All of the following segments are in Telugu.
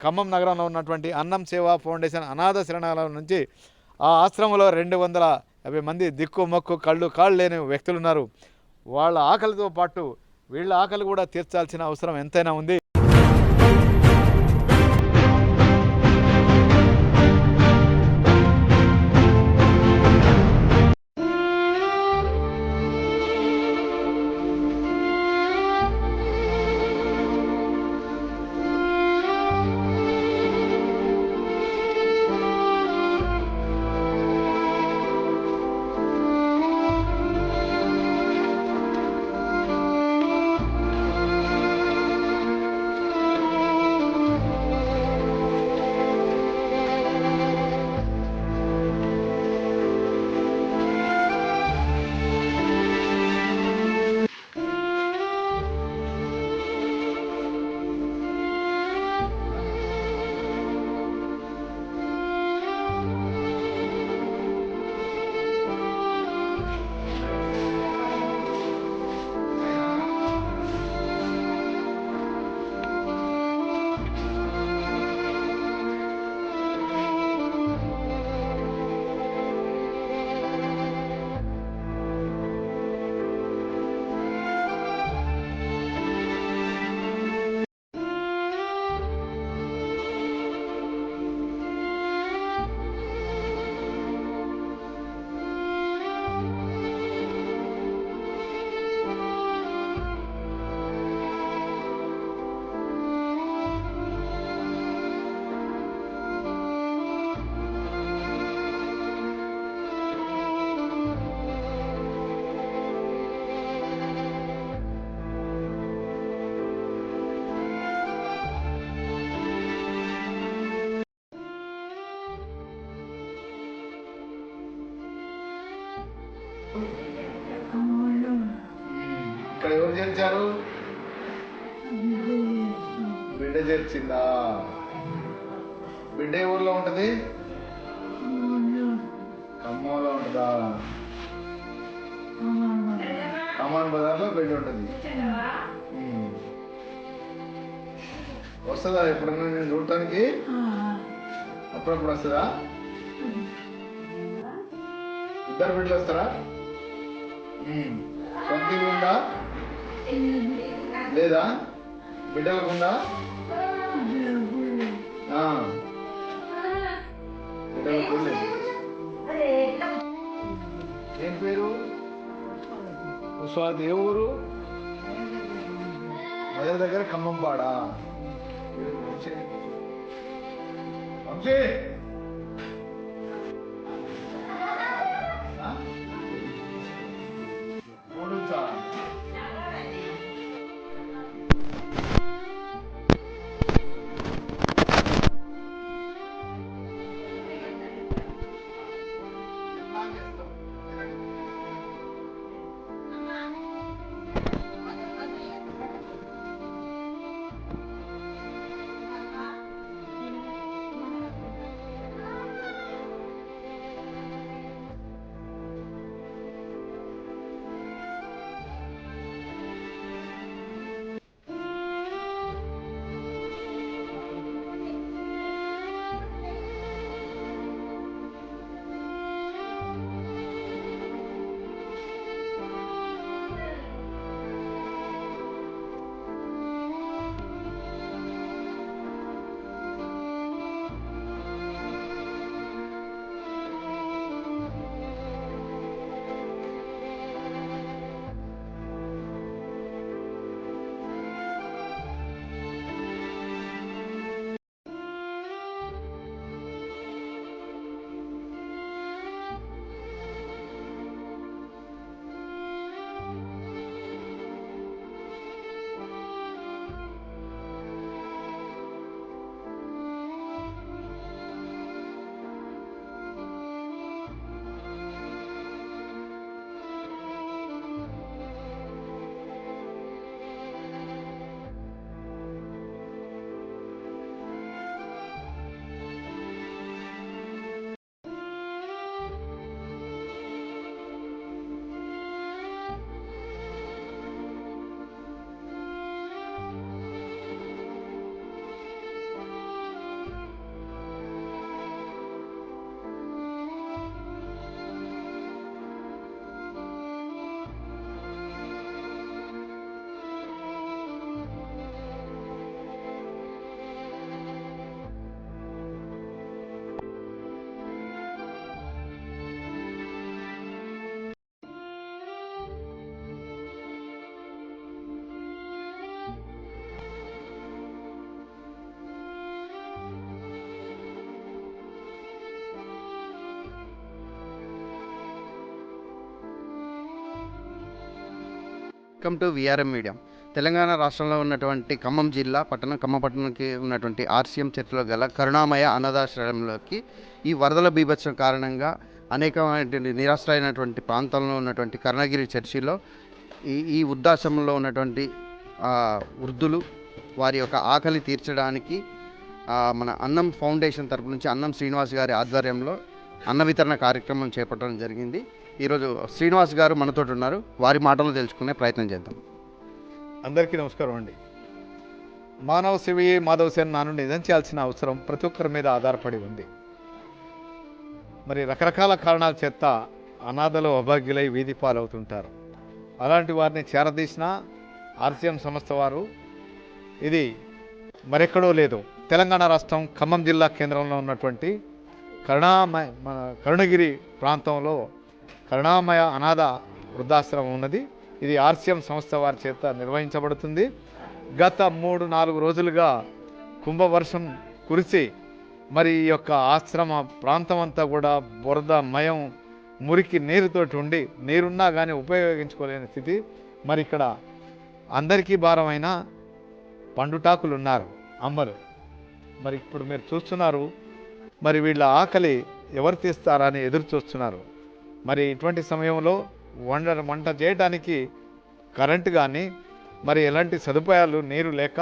ఖమ్మం నగరంలో ఉన్నటువంటి అన్నం సేవా ఫౌండేషన్ అనాథ శరణాలయం నుంచి ఆ ఆశ్రమంలో రెండు వందల యాభై మంది దిక్కు మొక్కు కళ్ళు కాళ్ళు లేని వ్యక్తులు ఉన్నారు. వాళ్ళ ఆకలితో పాటు వీళ్ళ ఆకలి కూడా తీర్చాల్సిన అవసరం ఎంతైనా ఉంది. చేర్చారు బిడ్డ చేర్చిందా బిడ్డ ఏ ఊర్లో ఉంటది? ఖమ్మంలో ఉంటుందా? ఖమ్మం బజార్లో బిడ్డ ఉంటుంది. వస్తుందా ఎప్పుడన్నా నేను చూడటానికి? అప్పుడప్పుడు వస్తుందా? ఇద్దరు బిడ్డలు వస్తారా? సొంత ఉందా లేదా? బిడ్డలకు ఉందా బిడ్డలకు ఏం పేరు? స్వాతి ఏ ఊరు? మదర్ దగ్గర ఖమ్మంపాడా Vamsi. Welcome to VRM medium. Telangana రాష్ట్రంలో ఉన్నటువంటి ఖమ్మం జిల్లా పట్టణం ఖమ్మపట్టణంకి ఉన్నటువంటి ఆర్సీఎం చర్చిలో గల కరుణామయ అనాథాశ్రయంలోకి ఈ వరదల బీభత్సం కారణంగా అనేకమైనటువంటి నిరాశ్రయమైనటువంటి ప్రాంతంలో ఉన్నటువంటి కరుణగిరి చర్చిలో ఈ ఈ వృద్ధాశ్రమంలో ఉన్నటువంటి వృద్ధులు వారి యొక్క ఆకలి తీర్చడానికి మన అన్నం ఫౌండేషన్ తరపు నుంచి అన్నం శ్రీనివాస్ గారి ఆధ్వర్యంలో అన్న వితరణ కార్యక్రమం చేపట్టడం జరిగింది. ఈరోజు శ్రీనివాస్ గారు మనతో ఉన్నారు. వారి మాటలు తెలుసుకునే ప్రయత్నం చేద్దాం. అందరికీ నమస్కారం అండి. మానవ శివయే మాధవ సేన నాను నిజం చేయాల్సిన అవసరం ప్రతి ఒక్కరి మీద ఆధారపడి ఉంది. మరి రకరకాల కారణాల చేత అనాథలు అభాగ్యులై వీధి పాలవుతుంటారు. అలాంటి వారిని చేరదీసిన ఆర్సీఎం సంస్థ వారు ఇది మరెక్కడో లేదు. తెలంగాణ రాష్ట్రం ఖమ్మం జిల్లా కేంద్రంలో ఉన్నటువంటి కరుణామయ మన కరుణగిరి ప్రాంతంలో కరుణామయ అనాథ వృద్ధాశ్రమం ఉన్నది. ఇది ఆర్సీఎం సంస్థ వారి చేత నిర్వహించబడుతుంది. గత మూడు నాలుగు రోజులుగా కుంభవర్షం కురిసి మరి ఈ యొక్క ఆశ్రమ ప్రాంతం అంతా కూడా బురదమయం మురికి నీరుతోటి ఉండి నీరున్నా కానీ ఉపయోగించుకోలేని స్థితి. మరి ఇక్కడ అందరికీ భారమైన పండుటాకులు ఉన్నారు అమ్మలు. మరి ఇప్పుడు మీరు చూస్తున్నారు మరి వీళ్ళ ఆకలి ఎవరు తీస్తారని ఎదురు చూస్తున్నారు. మరి ఇటువంటి సమయంలో వండ వంట చేయడానికి కరెంటు కానీ మరి ఎలాంటి సదుపాయాలు నీరు లేక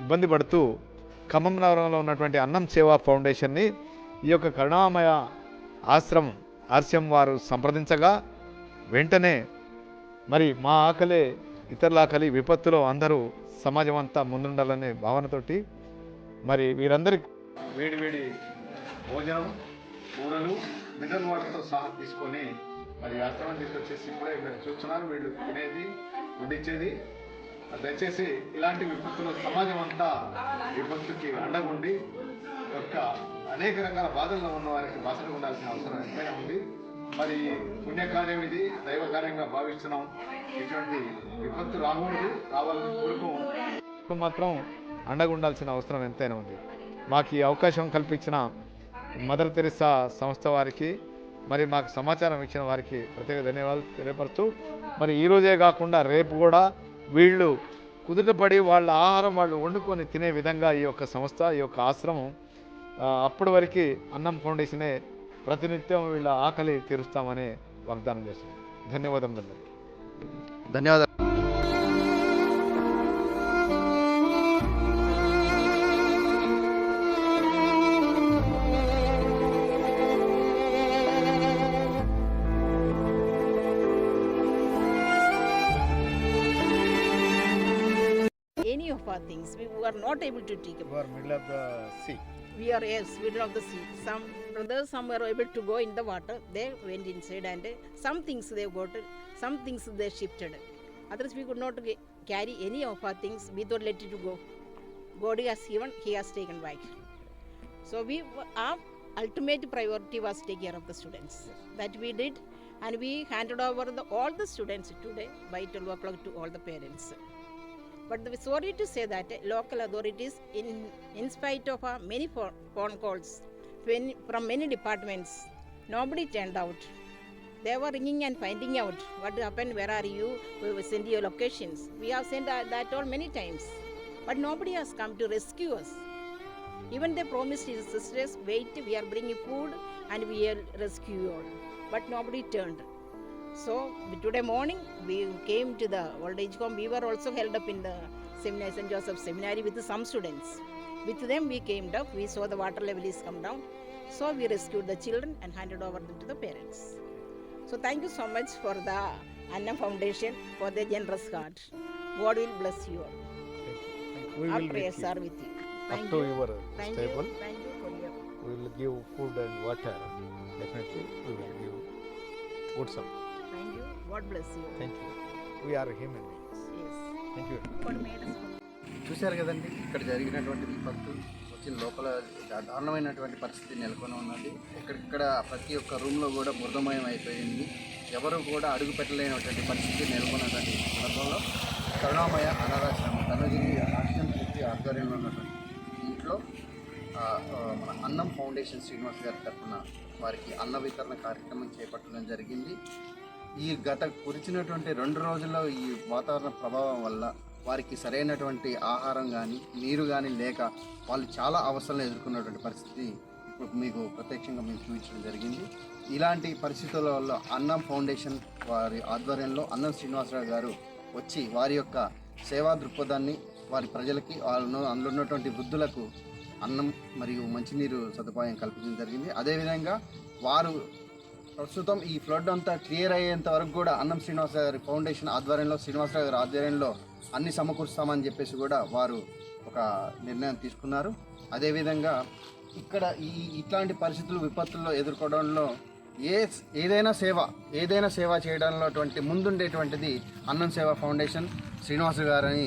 ఇబ్బంది పడుతూ ఖమ్మం నగరంలో ఉన్నటువంటి అన్నం సేవా ఫౌండేషన్ని ఈ యొక్క కరుణామయ ఆశ్రమం ఆశ్రమం వారు సంప్రదించగా వెంటనే మరి మా ఆకలే ఇతరుల ఆకలి విపత్తులో అందరూ సమాజం అంతా ముందుండాలనే భావనతోటి మరి వీరందరికీ వేడి వేడి భోజనం కూరలు మినరల్ వాటర్తో సహా తీసుకొని మరి ఆశ్రమం తీసుకొచ్చేసి ఇప్పుడే మీరు చూస్తున్నారు వీళ్ళు తినేది వండించేది దయచేసి ఇలాంటి విపత్తులు సమాజం అంతా విపత్తుకి అండగుండి యొక్క అనేక రకాల బాధల్లో ఉన్న వారికి బాధలు ఉండాల్సిన అవసరం ఎంతైనా ఉంది. మరి పుణ్యకార్యం ఇది దైవ కార్యంగా భావిస్తున్నాం. ఇటువంటి విపత్తు రాకూడదు రావాలని కోరుకో మాత్రం అండగా ఉండాల్సిన అవసరం ఎంతైనా ఉంది. మాకు ఈ అవకాశం కల్పించిన మదర్ తెరిసా సంస్థ వారికి మరి మాకు సమాచారం ఇచ్చిన వారికి ప్రత్యేక ధన్యవాదాలు తెలియపరుస్తూ మరి ఈరోజే కాకుండా రేపు కూడా వీళ్ళు కుదుటపడి వాళ్ళ ఆహారం వాళ్ళు వండుకొని తినే విధంగా ఈ యొక్క సంస్థ ఈ యొక్క ఆశ్రమం అప్పటి వరకు అన్నం ఫౌండేషనే ప్రతినిత్యం వీళ్ళ ఆకలి తీరుస్తామని వాగ్దానం చేస్తుంది. ధన్యవాదములు ధన్యవాదాలు. of our things. We were not able to take. We are middle of the sea. We are yes, middle of the sea. Some brothers, some were able to go in the water. They went inside and uh, some things they got, uh, some things they shifted. Others we could not carry any of our things. We thought let it go. God has given, He has taken back. So we our ultimate priority was take care of the students. Yes. That we did, and we handed over the, all the students today by 12 o'clock to all the parents. But the, sorry to say that local authorities, in in spite of uh, many phone, phone calls from many departments, nobody turned out. They were ringing and finding out what happened, where are you, we will send you locations. We have sent uh, that all many times, but nobody has come to rescue us. Even they promised his sisters, wait, we are bringing food and we will rescue you all. But nobody turned. So today morning we came to the old age home. We were also held up in the seminary, St. Joseph Seminary with some students. With them we came up. We saw the water level is come down. So we rescued the children and handed over them to the parents. So thank you so much for the Anna Foundation for their generous heart. God will bless you all. We Our will prayers are with you. up Thank to you. your Thank stable. you. Thank you for your. We will give food and water. Definitely, we will give good support. Thank you. God bless you. Thank you. We are human beings. Yes. Thank you. God made us. చూశారు కదండి ఇక్కడ జరిగినటువంటి విపత్తు వచ్చిన లోపల దా- దారుణమైనటువంటి పరిస్థితి నెలకొని ఉన్నది ఇక్కడిక్కడ ప్రతి ఒక్క రూమ్లో కూడా బురదమయం అయిపోయింది ఎవరు కూడా అడుగు పెట్టలేనటువంటి పరిస్థితి నెలకొన్నటువంటి సందర్భంలో కరుణామయ అనాథాశ్రమం కన్నగిరి ఆశ్రమం శక్తి ఆధ్వర్యంలో ఉన్నటువంటి ఆ, ఆ, మన అన్నం ఫౌండేషన్ శ్రీనివాస్ గారి తరఫున వారికి అన్న వితరణ కార్యక్రమం చేపట్టడం జరిగింది ఈ గత కురిచినటువంటి రెండు రోజుల్లో ఈ వాతావరణ ప్రభావం వల్ల వారికి సరైనటువంటి ఆహారం కానీ నీరు కానీ లేక వాళ్ళు చాలా అవసరాలను ఎదుర్కొన్నటువంటి పరిస్థితి ఇప్పుడు మీకు ప్రత్యక్షంగా మేము చూపించడం జరిగింది. ఇలాంటి పరిస్థితుల వల్ల అన్నం ఫౌండేషన్ వారి ఆధ్వర్యంలో అన్నం శ్రీనివాసరావు గారు వచ్చి వారి యొక్క సేవా దృక్పథాన్ని వారి ప్రజలకి వాళ్ళను అందులో ఉన్నటువంటి వృద్ధులకు అన్నం మరియు మంచినీరు సదుపాయం కల్పించడం జరిగింది. అదేవిధంగా వారు ప్రస్తుతం ఈ ఫ్లడ్ అంతా క్లియర్ అయ్యేంత వరకు కూడా అన్నం శ్రీనివాసరావు గారి ఫౌండేషన్ ఆధ్వర్యంలో శ్రీనివాసరావు గారి ఆధ్వర్యంలో అన్ని సమకూరుస్తామని చెప్పేసి కూడా వారు ఒక నిర్ణయం తీసుకున్నారు. అదేవిధంగా ఇక్కడ ఈ ఇట్లాంటి పరిస్థితులు విపత్తుల్లో ఎదుర్కోవడంలో ఏ ఏదైనా సేవ ఏదైనా సేవ చేయడంలో అటువంటి ముందుండేటువంటిది అన్నం సేవ ఫౌండేషన్ శ్రీనివాస గారని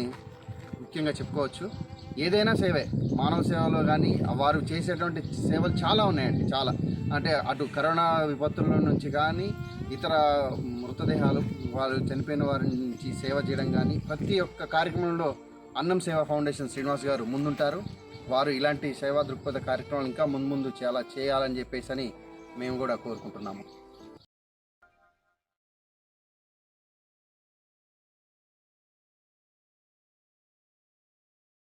ముఖ్యంగా చెప్పుకోవచ్చు. ఏదైనా సేవే. మానవ సేవలో కానీ వారు చేసేటువంటి సేవలు చాలా ఉన్నాయండి చాలా. అంటే అటు కరోనా విపత్తుల నుంచి కానీ ఇతర మృతదేహాలు వారు చనిపోయిన వారి నుంచి సేవ చేయడం కానీ ప్రతి ఒక్క కార్యక్రమంలో అన్నం సేవ ఫౌండేషన్ శ్రీనివాస్ గారు ముందుంటారు. వారు ఇలాంటి సేవా దృక్పథ కార్యక్రమాలు ఇంకా ముందు ముందు చాలా చేయాలని చెప్పేసి అని మేము కూడా కోరుకుంటున్నాము.